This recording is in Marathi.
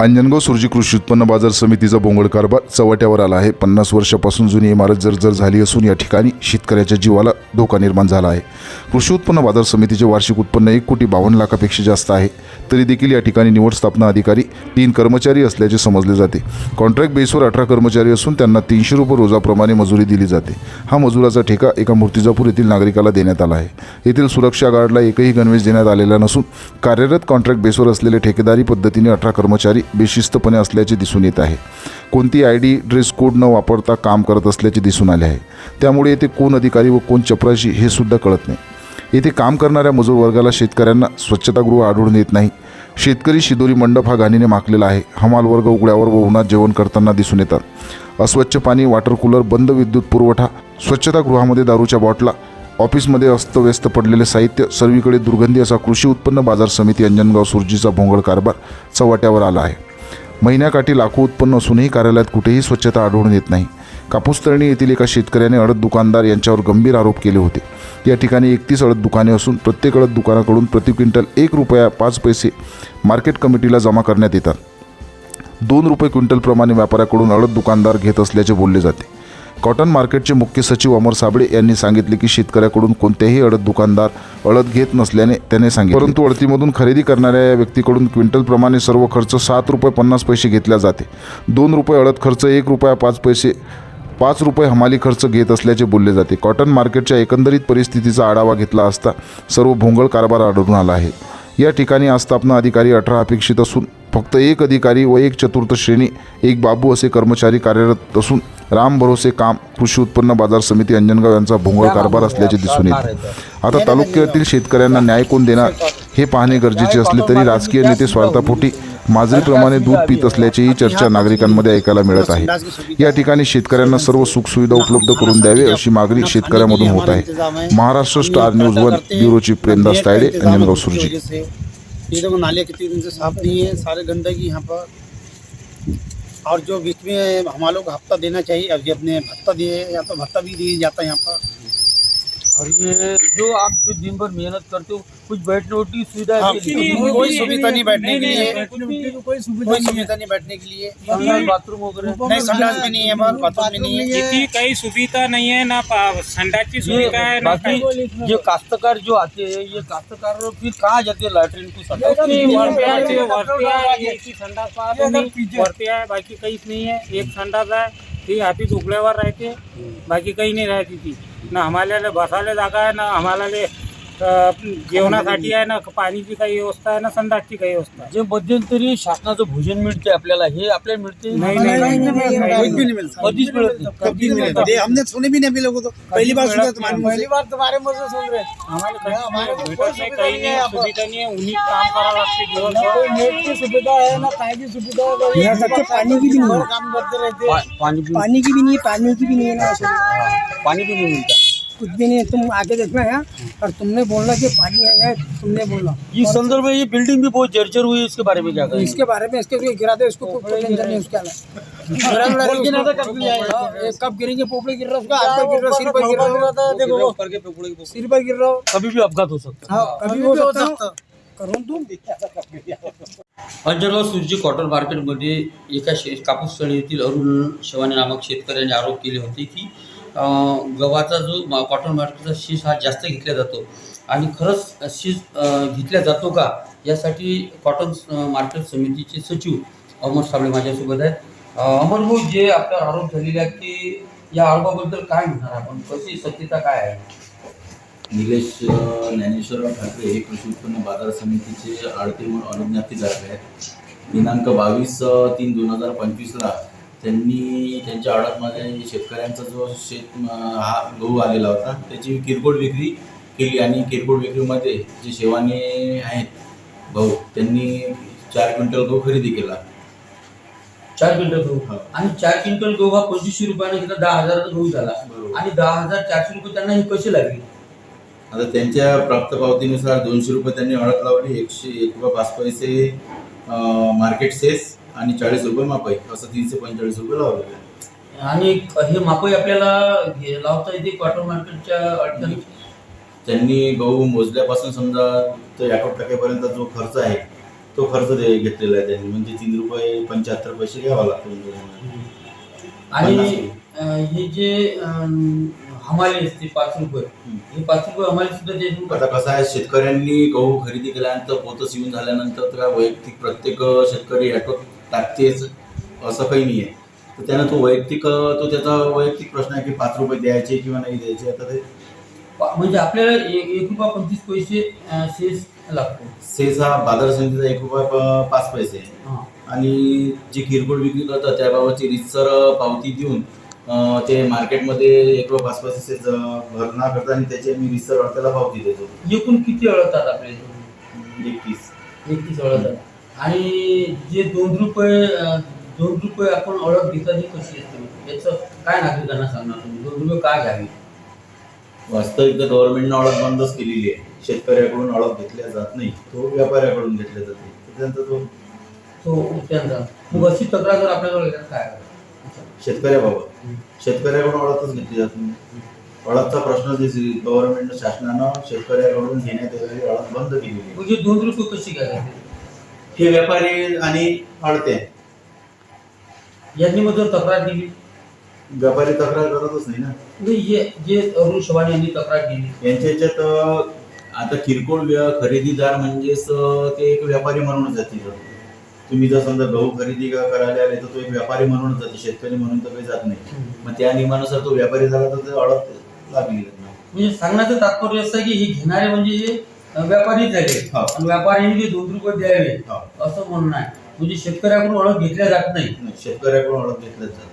अंजनगाव सुरजी कृषी उत्पन्न बाजार समितीचा बोंगड कारभार चव्हाट्यावर आला आहे. पन्नास वर्षापासून जुनी इमारत जर्जर झाली असून या ठिकाणी शेतकऱ्याच्या जीवाला धोका निर्माण झाला आहे. कृषी उत्पन्न बाजार समितीचे वार्षिक उत्पन्न एक कोटी बावन्न लाखापेक्षा जास्त आहे. तरी देखील या ठिकाणी निवड स्थापना अधिकारी तीन कर्मचारी असल्याचे समजले जाते. कॉन्ट्रॅक्ट बेसवर अठरा कर्मचारी असून त्यांना तीनशे रुपये रोजाप्रमाणे मजुरी दिली जाते. हा मजुराचा ठेका एका मूर्तिजापूर येथील नागरिकाला देण्यात आला आहे. येथील सुरक्षा गार्डला एकही गणवेश देण्यात आलेला नसून कार्यरत कॉन्ट्रॅक्ट बेसवर असलेले ठेकेदारी पद्धतीने अठरा कर्मचारी बेशिस्तपणे असल्याचे दिसून येत आहे. कोणती आय डी ड्रेस कोड न वापरता काम करत असल्याचे दिसून आले आहे. त्यामुळे येथे कोण अधिकारी व कोण चपराशी हे सुद्धा कळत नाही. येथे काम करणाऱ्या मजूर वर्गाला शेतकऱ्यांना स्वच्छतागृह आढळून येत नाही. शेतकरी शिदोरी मंडप हा घाणीने माखलेला आहे. हमाल वर्ग उघड्यावर व उन्हात जेवण करताना दिसून येतात. अस्वच्छ पाणी वॉटर कूलर बंद विद्युत पुरवठा स्वच्छतागृहामध्ये दारूच्या बॉटला ऑफिसमध्ये अस्तव्यस्त पडलेले साहित्य सर्वीकडे दुर्गंधी असा कृषी उत्पन्न बाजार समिती अंजनगाव सुरजीचा भोंगळ कारभार चव्हाट्यावर आला आहे. महिन्याकाठी लाखो उत्पन्न असूनही कार्यालयात कुठेही स्वच्छता आढळून येत नाही. कापूस तळणी येथील एका शेतकऱ्याने अडत दुकानदार यांच्यावर गंभीर आरोप केले होते. या ठिकाणी एकतीस अडत दुकाने असून प्रत्येक अडत दुकानाकडून प्रति क्विंटल एक रुपया पाच पैसे मार्केट कमिटीला जमा करण्यात येतात. दोन रुपये क्विंटलप्रमाणे व्यापाऱ्याकडून अडत दुकानदार घेत असल्याचे बोलले जाते. कॉटन मार्केटचे मुख्य सचिव अमर साबळे यांनी सांगितले की शेतकऱ्याकडून कोणत्याही अडत दुकानदार अडत घेत नसल्याने त्याने सांगितले. परंतु अडतीमधून खरेदी करणाऱ्या या व्यक्तीकडून क्विंटलप्रमाणे सर्व खर्च सात रुपये पन्नास पैसे घेतल्या जाते. दोन रुपये अडत खर्च एक रुपया पाच पैसे पाच रुपये हमाली खर्च घेत असल्याचे बोलले जाते. कॉटन मार्केटच्या एकंदरीत परिस्थितीचा आढावा घेतला असता सर्व भोंगळ कारभार आढळून आला आहे. या ठिकाणी आस्थापना अधिकारी अठरा अपेक्षित असून फक्त एक अधिकारी व एक चतुर्थ श्रेणी एक बाबू असे कर्मचारी कार्यरत असून राम भरोसे काम कृषी उत्पन्न बाजार समिती अंजनगाव यांचा भोंगळ कारभार असल्याचे दिसून येते. आता तालुक्यातील शेतकऱ्यांना न्याय कोण देणार हे पाहणे गरजेचे असले तरी राजकीय नेते स्वार्थापोटी माजरीप्रमाणे दूध पित असल्याचीही चर्चा नागरिकांमध्ये ऐकायला मिळत आहे. या ठिकाणी शेतकऱ्यांना सर्व सुखसुविधा उपलब्ध करून द्यावे अशी मागणी शेतकऱ्यांमधून होत आहे. Maharashtra star news one bureau chief Premdas Tayde Anjangaon Surji ये देखो नाले कितने दिन से साफ नहीं है सारे गंदगी यहाँ पर। और जो बीच में हम लोग को हफ्ता देना चाहिए अब अपने भत्ता दिए या तो भत्ता भी दिया जाता है यहाँ पर। और ये जो आप जो दिन भर मेहनत करते हो कुछ बैठने उठने की सुविधा हाँ, नहीं? कोई- कोई सुविधा नहीं बैठने के लिए। कोई कोई सुविधा नहीं बैठने के लिए। बाथरूम वगैरह नहीं संडास भी नहीं है बाथरूम भी नहीं है। इतनी सुविधा नहीं है ना संडास की सुविधा है ना ये काश्तकार जो आते हैं ये काश्तकार फिर कहाँ जाते हैं? लैटरिन को संडास है, है, ही है बाकी काहीच नाही आहे एक संडास आहे ती हातीत उघड्यावर राहते बाकी काही नाही राहते ती ना आम्हाला बसायला जागा आहे ना आम्हाला जेवणासाठी आहे ना पाणीची काही व्यवस्था आहे ना संडासची काही व्यवस्था आहे. जे मध्यंतरी शासनाचं भोजन मिळते आपल्याला हे आपल्याला मिळते नाही नाही नाही, नाही, कोई नाही. भी नहीं. मिलता कधीच मिळत नाही. कभी नहीं. मिलता ये हमने सुने भी नहीं अभी लोगों को पहली बार सुना तुम्हारे मुंह से बार तुम्हारे मुझे सुन रहे आम्हाला काहीच नाही, भेटत नाही. काही नाही सुविधा नाही आहे. उन्हीं काम करावं लागते दिवसभर नेट की सुविधा है ना खाने की सुविधा है यहाँ तक के पानी की भी नहीं है काम करते रहते. पा- पाणी भी पानी की भी नहीं है पानी की भी नहीं है ना ऐसे पाणी भी नहीं मिळता. कुछ भी नहीं है तुम आगे देखना है और तुमने बोला कि पानी है या तुमने बोला। इस संदर्भ में ये बिल्डिंग भी बहुत जर्जर हुई है इसके बारे में क्या इसके बारे में इसके गिरा दे कोई कोई नहीं उसके अलावा कब गिरेगा ये कब गिरेंगे पोपड़े गिर रहा है उसका गिर रहा सिर पर गिर रहा है। देखो। सिर पर गिर रहा कभी भी अपघात हो सकता है। हाँ कभी भी हो सकता है। अंजनगाव सुरजी कॉटन मार्केटमध्ये एका शे कापूस येथील अरुण शेवाने नामक शेतकऱ्यांनी आरोप केले होते की गव्हाचा जो कॉटन मार्केटचा शीज हा जास्त घेतला जातो. आणि खरंच शीज घेतला जातो का? यासाठी कॉटन मार्केट समितीचे सचिव अमर साबळे माझ्यासोबत आहेत. अमर भाऊ जे आपल्यावर आरोप झालेले आहेत की या आरोपाबद्दल काय म्हणणार आपण? कशी सत्यता काय आहे? निलेश ज्ञानेश्वरराव ठाकरे हे कृषी उत्पन्न बाजार समितीचे आडते म्हणून अनुज्ञप्तीधारक आहेत. दिनांक बावीस तीन दोन हजार पंचवीसला त्यांनी त्यांच्या आडातमध्ये शेतकऱ्यांचा जो शेत हा गहू आलेला होता त्याची किरकोळ विक्री केली आणि किरकोळ विक्रीमध्ये जे शेवाने आहेत भाऊ त्यांनी चार क्विंटल गहू खरेदी केला. चार क्विंटल गहू? हो. आणि चार क्विंटल गहू हा पंचवीसशे रुपयाने घेतला दहा हजाराचा गहू झाला. आणि दहा हजार चारशे रुपये त्यांना हे कसे लागले? आता त्यांच्या प्राप्त पावतीनुसार दोनशे रुपये त्यांनी अडत लावली एकशे एक रुपये पाच पैसे मार्केट सेस आणि चाळीस रुपये मापाई असं तीनशे पंचेचाळीस रुपये लावलेले आहे. आणि हे मापही आपल्याला घे- लावता येते क्वार्टर मार्केटच्या अडचणी त्यांनी गहू मोजल्यापासून समजा तो ॲटोप टाकेपर्यंत जो खर्च आहे तो खर्च दे घेतलेला आहे त्यांनी म्हणजे तीन रुपये पंच्याहत्तर पैसे घ्यावा लागतो. आणि अं, हे जे अं, हमाली असते पाच रुपये हे पाच रुपये हमाली सुद्धा देशमुख आता कसं आहे शेतकऱ्यांनी गहू खरेदी केल्यानंतर पोतं शिवून झाल्यानंतर तर वैयक्तिक प्रत्येक शेतकरी ॲटो टाकतेच असं काही नाही आहे तर त्यानं तो वैयक्तिक तो त्याचा वैयक्तिक प्रश्न आहे की पाच रुपये द्यायचे किंवा नाही द्यायचे आता ते म्हणजे आपल्याला ए- एक रुपया पंचवीस पैसे अं, शेष लागतो. सेस हा बाजार समितीचा एक रुपया प- पाच पैसे. आहे हां. आणि जे किरकोळ विक्री करतात त्याबाबतची रितसर पावती देऊन अं, ते मार्केटमध्ये एक रुपया पाच पैसे सेस, अं, भरणा करतात आणि त्याची मी रितसर अडत्याला पावती देतो. एकूण किती अळतात आपल्या इथे? एकतीस. एकतीस अळतात आणि जे दोन रुपये दोन रुपये आपण ओळख घेतात ही कशी असते याचं काय नागरिकांना सांगणार तुम्ही? दोन रुपये का घ्यावी? वास्तविक गव्हर्नमेंटनं ओळख बंदच केलेली आहे. शेतकऱ्याकडून ओळख घेतल्या जात नाही तो व्यापाऱ्याकडून घेतल्या जाते त्यांचा तो तो त्यांचा. मग अशी तक्रार जर येतात काय? शेतकऱ्याबाबत शेतकऱ्याकडून ओळखच घेतली जात नाही. ओळखचा प्रश्न जे गव्हर्नमेंट शासनानं शेतकऱ्याकडून घेण्यात येणारी ओळख बंद केलेली म्हणजे दोन रुपये कशी घ्यायचे हे व्यापारी आणि अडते यांनी जर तक्रार दिली. व्यापारी तक्रार करतच नाही ना. म्हणजे जे अरुण चव्हाण यांनी तक्रार दिली. यांच्या याच्यात अं, आता किरकोळ व्य- खरेदीदार म्हणजेच अं, ते एक व्यापारी म्हणूनच जातील. तुम्ही जर समजा गहू खरेदी क- करायला आले तर तो एक व्यापारी म्हणूनच जाते. शेतकरी म्हणून तर काही जात नाही. मग त्या नियमानुसार तो व्यापारी झाला तर ते अडत लागली. म्हणजे सांगण्याचं तात्पर्य असं आहे की हे घेणारे म्हणजे हे अं, व्यापारीच झाले हो. आणि व्यापाऱ्यांनी दोन रुपये द्यावे हो. असं म्हणणं आहे म्हणजे शेतकऱ्याकडून ओळख घेतल्या जात नाही नाही, शेतकऱ्याकडून ओळख घेतल्याच जात